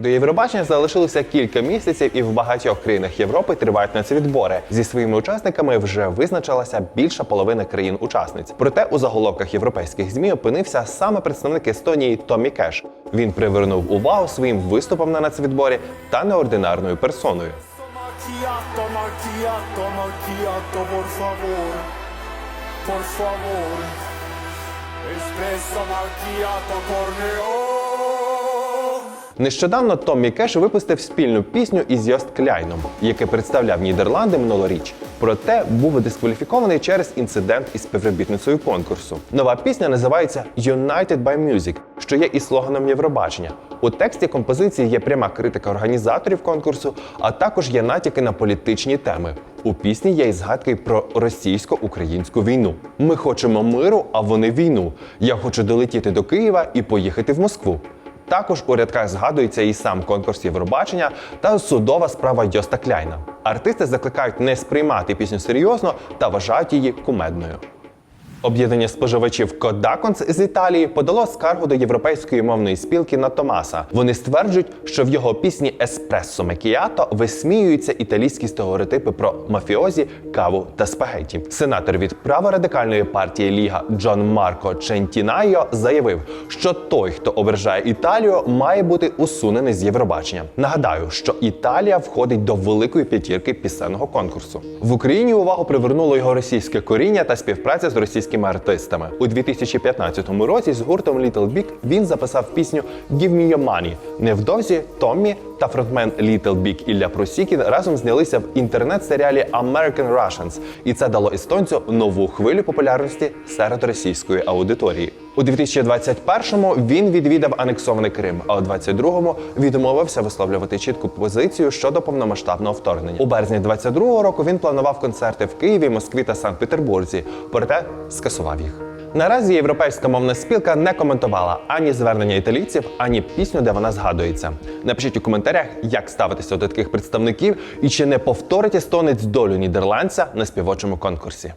До Євробачення залишилося кілька місяців, і в багатьох країнах Європи тривають нацвідбори. Зі своїми учасниками вже визначилася більша половина країн-учасниць. Проте у заголовках європейських змі опинився саме представник Естонії Томі Кеш. Він привернув увагу своїм виступом на нацвідборі та неординарною персоною. Por favor. Espresso macchiato corneo. Нещодавно Томмі Кеш випустив спільну пісню із Йост Кляйном, який представляв Нідерланди минулоріч. Проте був дискваліфікований через інцидент із співробітницею конкурсу. Нова пісня називається United by Music, що є і слоганом Євробачення. У тексті композиції є пряма критика організаторів конкурсу, а також є натяки на політичні теми. У пісні є і згадки про російсько-українську війну. Ми хочемо миру, а вони війну. Я хочу долетіти до Києва і поїхати в Москву. Також у рядках згадується і сам конкурс Євробачення та судова справа Йоста Кляйна. Артисти закликають не сприймати пісню серйозно та вважають її кумедною. Об'єднання споживачів Кодаконс з Італії подало скаргу до європейської мовної спілки на Томаса. Вони стверджують, що в його пісні Еспресо Мекіато висміюються італійські стереотипи про мафіозі, каву та спагетті. Сенатор від праворадикальної партії Ліга Джон Марко Чентінайо заявив, що той, хто ображає Італію, має бути усунений з Євробачення. Нагадаю, що Італія входить до великої п'ятірки пісенного конкурсу. В Україні увагу привернуло його російське коріння та співпраця з російськими артистами. У 2015 році з гуртом Little Big він записав пісню «Give me your money». Невдовзі Томмі та фронтмен Little Big Ілля Просікін разом знялися в інтернет-серіалі American Russians, і це дало естонцю нову хвилю популярності серед російської аудиторії. У 2021-му він відвідав анексований Крим, а у 22-му відмовився висловлювати чітку позицію щодо повномасштабного вторгнення. У березні 22-го року він планував концерти в Києві, Москві та Санкт-Петербурзі, проте скасував їх. Наразі європейська мовна спілка не коментувала ані звернення італійців, ані пісню, де вона згадується. Напишіть у коментарях, як ставитися до таких представників і чи не повторить естонець долю нідерландця на співочому конкурсі.